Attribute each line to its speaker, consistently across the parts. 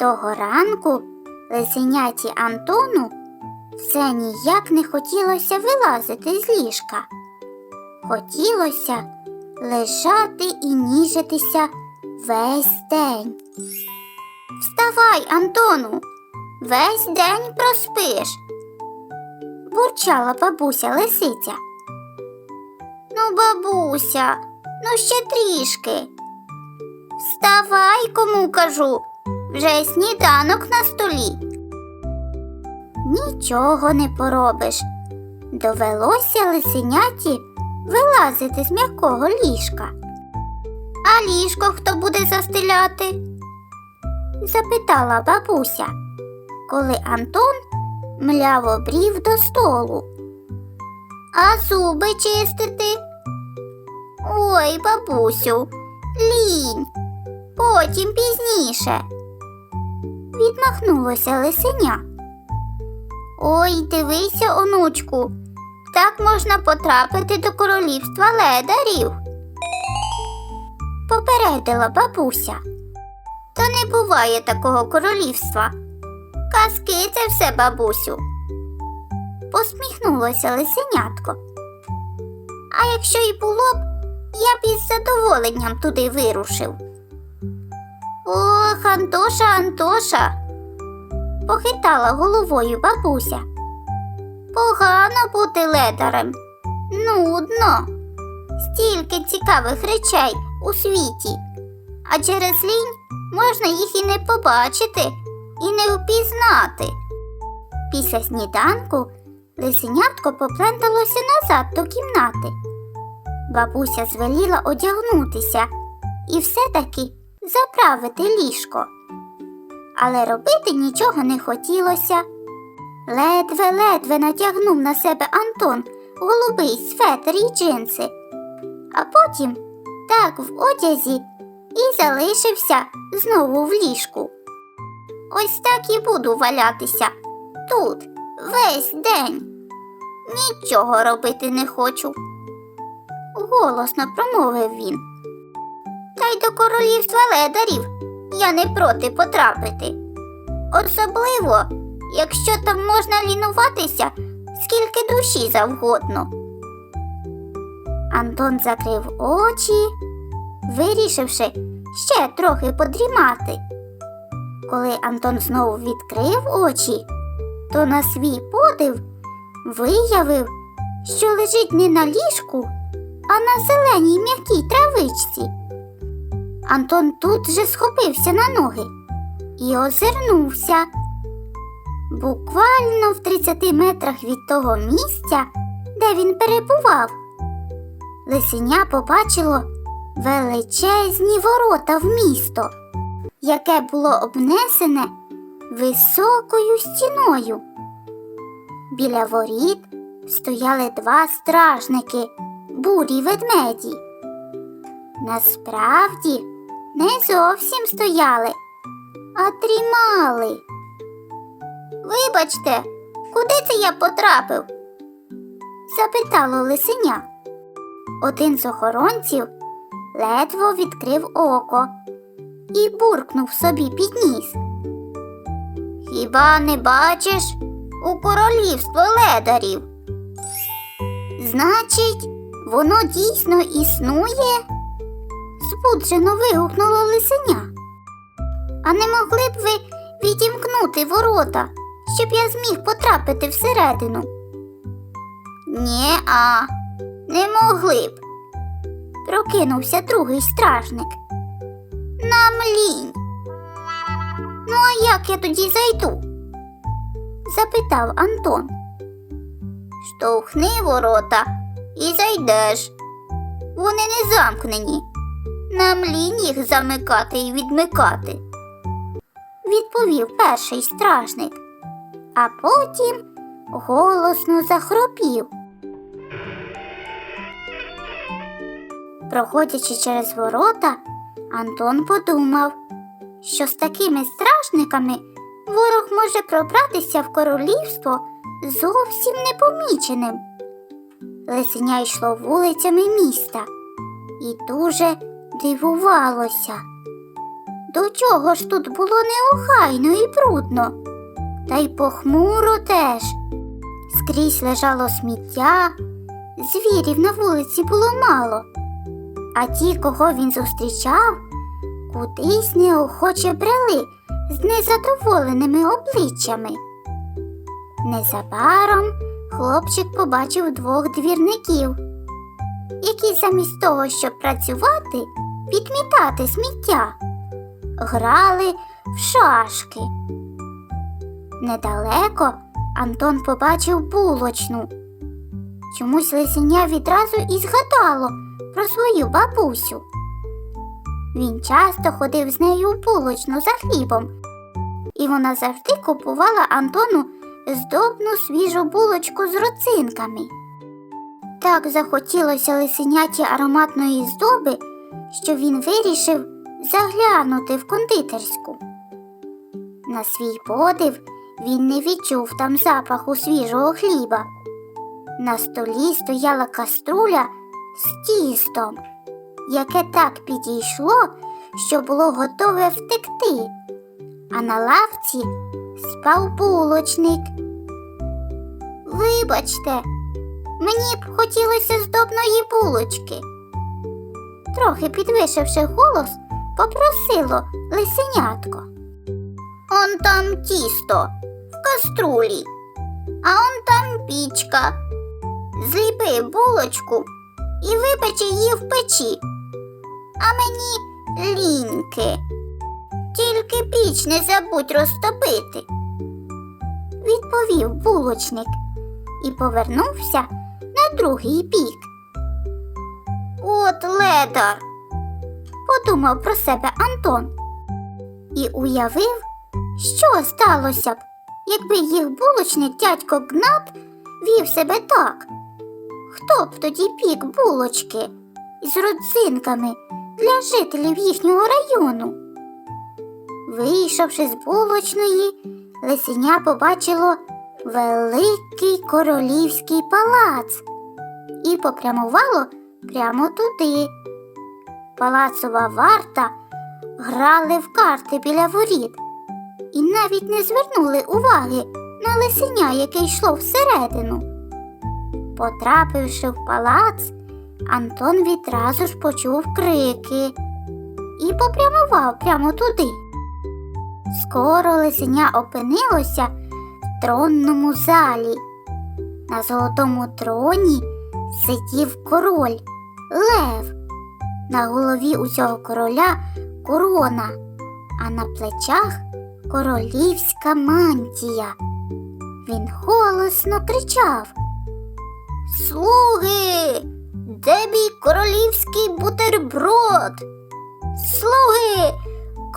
Speaker 1: Того ранку лисеняті Антону все ніяк не хотілося вилазити з ліжка. Хотілося лежати і ніжитися весь день. Вставай, Антону, весь день проспиш. бурчала бабуся лисиця. Ну, бабуся, ну ще трішки. Вставай, кому кажу, вже сніданок на столі. Нічого не поробиш. Довелося лисеняті вилазити з м'якого ліжка. А ліжко хто буде застеляти? запитала бабуся, коли Антон мляво брів до столу. А зуби чистити? Ой, бабусю, лінь, потім пізніше. Відмахнулося лисеня. Ой, дивися, онучку, так можна потрапити до королівства ледарів. Попередила бабуся. Та не буває такого королівства. Казки це все, бабусю. Посміхнулося лисенятко. А якщо й було б, я б із задоволенням туди вирушив. Ох, Антоша, Антоша, похитала головою бабуся. Погано бути ледарем. Нудно. Стільки цікавих речей у світі, а через лінь можна їх і не побачити, і не впізнати. Після сніданку лисенятко попленталося назад до кімнати. Бабуся звеліла одягнутися і все-таки заправити ліжко. Але робити нічого не хотілося. Ледве-ледве натягнув на себе Антон голубий светр і джинси, а потім так в одязі і залишився знову в ліжку. Ось так і буду валятися тут весь день. Нічого робити не хочу. Голосно промовив він. Та й до королівства ледарів я не проти потрапити. Особливо, якщо там можна лінуватися скільки душі завгодно. Антон закрив очі, вирішивши ще трохи подрімати. Коли Антон знову відкрив очі, то на свій подив виявив, що лежить не на ліжку, а на зеленій м'якій травичці. Антон тут же схопився на ноги і озирнувся. Буквально в 30 метрах від того місця, де він перебував, лисеня побачило величезні ворота в місто, яке було обнесене високою стіною. Біля воріт стояли два стражники, бурі ведмеді. Насправді не зовсім стояли, а дрімали. Вибачте, куди це я потрапив? запитало лисеня. Один з охоронців ледво відкрив око і буркнув собі під ніс. Хіба не бачиш у королівство ледарів? Значить, воно дійсно існує? Збуджено вигукнуло лисеня. А не могли б ви відімкнути ворота, щоб я зміг потрапити всередину? Нє, а не могли б. Прокинувся другий стражник. Нам лінь. Ну, а як я тоді зайду? запитав Антон. Штовхни ворота і зайдеш. Вони не замкнені. Нам лінь їх замикати і відмикати. відповів перший стражник, а потім голосно захропів. Проходячи через ворота, Антон подумав, що з такими стражниками ворог може пробратися в королівство зовсім непоміченим. Лисеня йшло вулицями міста і дуже дивувалося. До чого ж тут було неохайно і брудно, та й похмуро теж. Скрізь лежало сміття, звірів на вулиці було мало, а ті, кого він зустрічав, кудись неохоче брели з незадоволеними обличчями. Незабаром хлопчик побачив двох двірників, які замість того, щоб працювати, підмітати сміття, грали в шашки. Недалеко Антон побачив булочну. Чомусь лисеня відразу і згадало про свою бабусю. Він часто ходив з нею в булочну за хлібом, і вона завжди купувала Антону здобну свіжу булочку з роцинками. Так захотілося лисеняті ароматної здоби, що він вирішив заглянути в кондитерську. На свій подив він не відчув там запаху свіжого хліба. На столі стояла каструля з тістом, яке так підійшло, що було готове втекти, а на лавці спав булочник. Вибачте, мені б хотілося здобної булочки. Трохи підвишивши голос, попросило лисенятко. Он там тісто в каструлі, а он там пічка. Зліпи булочку і випечи її в печі. А мені ліньки. Тільки піч не забудь розтопити. Відповів булочник і повернувся на другий бік. От ледар, подумав про себе Антон і уявив, що сталося б, якби їх булочник дядько Гнат вів себе так. Хто б тоді пік булочки з родзинками для жителів їхнього району? Вийшовши з булочної, лисеня побачило великий королівський палац і попрямувало прямо туди. Палацова варта грали в карти біля воріт і навіть не звернули уваги на лисеня, яке йшло всередину. Потрапивши в палац, Антон відразу ж почув крики і попрямував прямо туди. Скоро лисеня опинилося в тронному залі. На золотому троні сидів король Лев. На голові у цього короля корона, а на плечах королівська мантія. Він голосно кричав. Слуги, де мій королівський бутерброд? Слуги,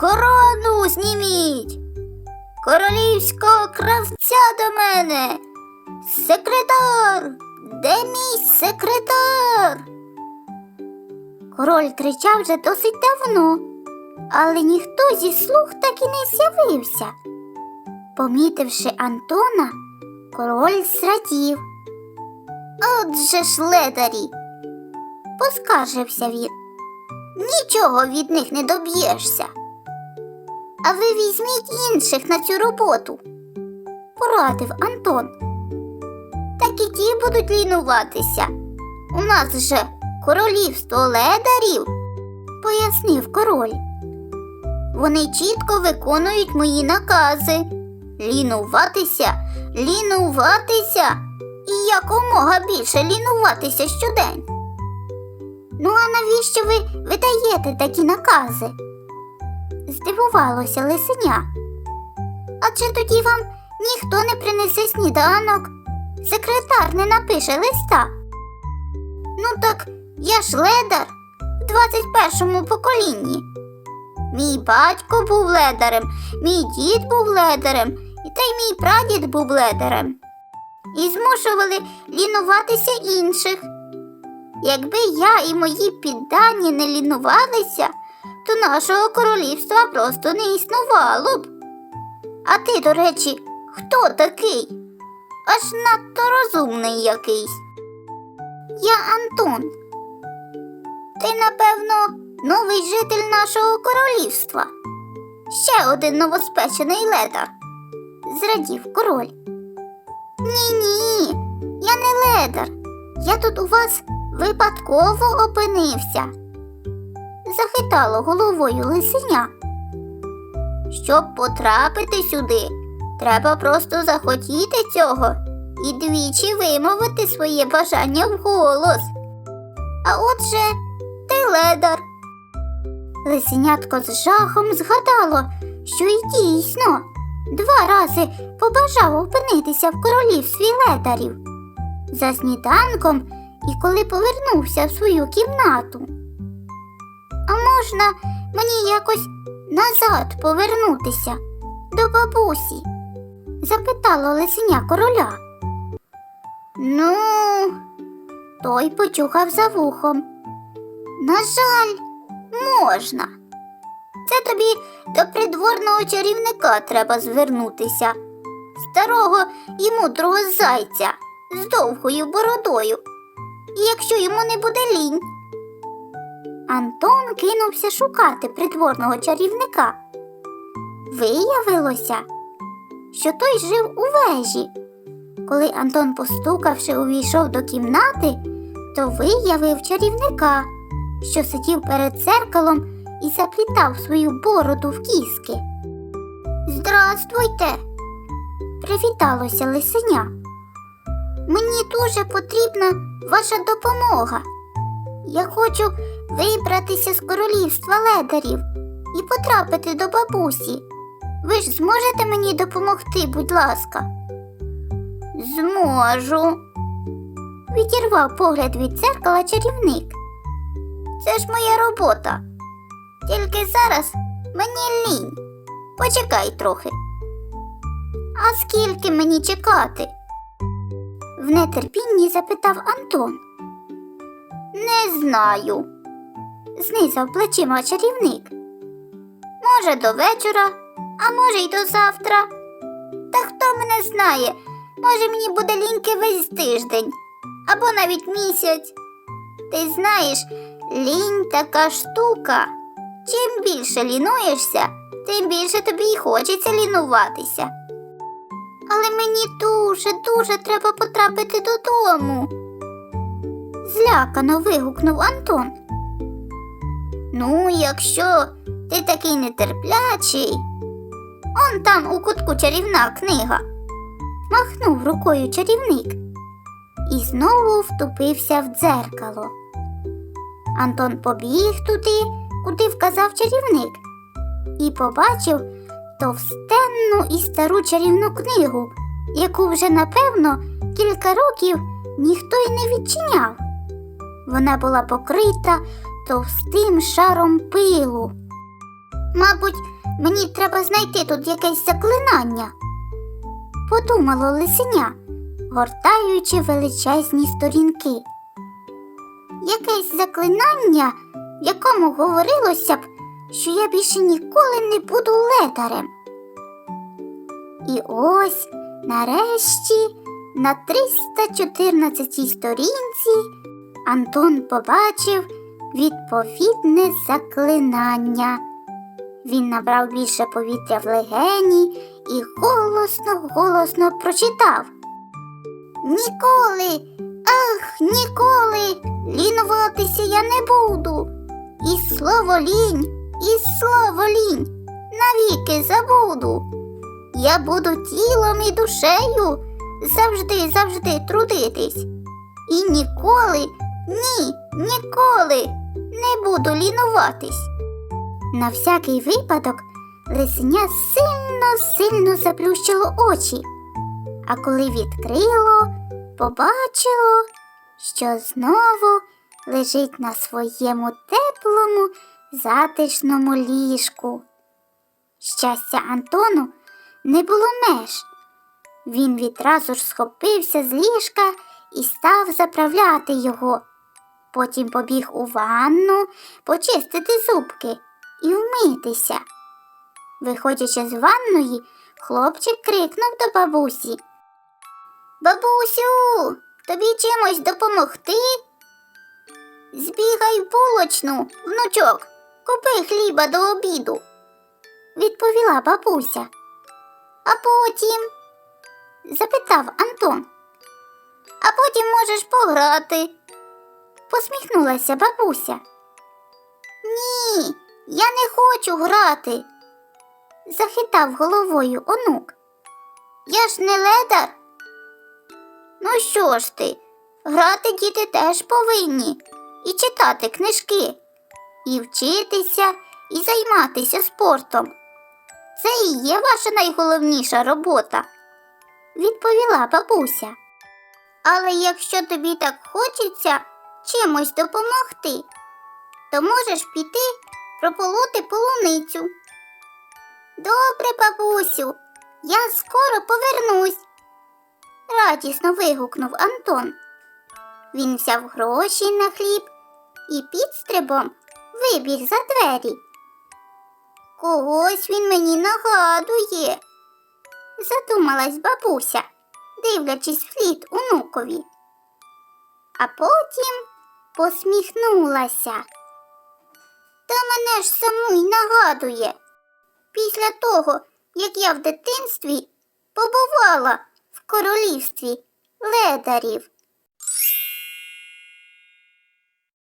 Speaker 1: корону зніміть. Королівського кравця до мене. Секретар, де мій секретар? Король кричав вже досить давно, але ніхто зі слуг так і не з'явився. Помітивши Антона, король зрадів. Отже ж ледарі, поскаржився він. Нічого від них не доб'єшся. А ви візьміть інших на цю роботу, порадив Антон. Так і ті будуть лінуватися. У нас же королівство ледарів, пояснив король. Вони чітко виконують мої накази. Лінуватися, лінуватися і якомога більше лінуватися щодень. Ну, а навіщо ви видаєте такі накази? Здивувалося лисеня. Адже тоді вам ніхто не принесе сніданок, секретар не напише листа. Ну так я ж ледар в 21-му поколінні. Мій батько був ледарем, мій дід був ледарем, і та й мій прадід був ледарем. І змушували лінуватися інших. Якби я і мої піддані не лінувалися, то нашого королівства просто не існувало б. А ти, до речі, хто такий? Аж надто розумний якийсь. Я Антон. Ти, напевно, новий житель нашого королівства. Ще один новоспечений ледар. Зрадів король. Ні, ні, я не ледар. Я тут у вас випадково опинився. Захитало головою лисеня. Щоб потрапити сюди, треба просто захотіти цього і двічі вимовити своє бажання вголос. А отже, ледар. Лисенятко з жахом згадало, що й дійсно два рази побажав опинитися в королівстві ледарів за сніданком і коли повернувся в свою кімнату. А можна мені якось назад повернутися до бабусі? запитало лисеня короля. Ну, той почухав за вухом. На жаль, можна. Це тобі до придворного чарівника треба звернутися, старого і мудрого зайця з довгою бородою. Якщо йому не буде лінь. Антон кинувся шукати придворного чарівника. Виявилося, що той жив у вежі. Коли Антон, постукавши, увійшов до кімнати, то виявив чарівника, що сидів перед дзеркалом і заплітав свою бороду в кіски. Здравствуйте, привіталося лисеня. Мені дуже потрібна ваша допомога. Я хочу вибратися з королівства ледарів і потрапити до бабусі. Ви ж зможете мені допомогти, будь ласка. Зможу. Відірвав погляд від дзеркала чарівник. Це ж моя робота. Тільки зараз мені лінь. Почекай трохи. А скільки мені чекати? В нетерпінні запитав Антон. Не знаю, знизав плечима чарівник. Може, до вечора, а може, й до завтра. Та хто мене знає, може мені буде ліньки весь тиждень або навіть місяць. Ти знаєш, лінь така штука. Чим більше лінуєшся, тим більше тобі й хочеться лінуватися. Але мені дуже, дуже треба потрапити додому. Злякано вигукнув Антон. Ну, якщо ти такий нетерплячий, он там у кутку чарівна книга. Махнув рукою чарівник і знову втупився в дзеркало. Антон побіг туди, куди вказав чарівник, і побачив товстенну і стару чарівну книгу, яку вже, напевно, кілька років ніхто й не відчиняв. Вона була покрита товстим шаром пилу. Мабуть, мені треба знайти тут якесь заклинання, подумало лисеня, гортаючи величезні сторінки. Якесь заклинання, в якому говорилося б, що я більше ніколи не буду ледарем. І ось, нарешті, на 314 сторінці Антон побачив відповідне заклинання. Він набрав більше повітря в легені і голосно, голосно прочитав. Ніколи, ах, ніколи лінуватися я не буду. І слово лінь, і слово лінь навіки забуду. Я буду тілом і душею завжди, завжди трудитись. І ніколи, ні, ніколи не буду лінуватись. На всякий випадок лисеня сильно, сильно заплющило очі, а коли відкрило, побачило, що знову лежить на своєму теплому затишному ліжку. Щастя Антону не було меж. Він відразу ж схопився з ліжка і став заправляти його. Потім побіг у ванну почистити зубки і вмитися. Виходячи з ванної, хлопчик крикнув до бабусі. Бабусю, тобі чимось допомогти? Збігай в булочну, внучок, купи хліба до обіду, відповіла бабуся. А потім? запитав Антон. А потім можеш пограти, посміхнулася бабуся. Ні, я не хочу грати, захитав головою онук. Я ж не ледар. Ну що ж ти, грати діти теж повинні і читати книжки, і вчитися, і займатися спортом. Це і є ваша найголовніша робота, відповіла бабуся. Але якщо тобі так хочеться чимось допомогти, то можеш піти прополоти полуницю. Добре, бабусю, я скоро повернусь радісно вигукнув Антон. Він взяв гроші на хліб і підстрибом вибіг за двері. Когось він мені нагадує, задумалась бабуся, дивлячись вслід онукові. А потім посміхнулася. Та мене ж саму й нагадує. Після того, як я в дитинстві побувала королівстві ледарів.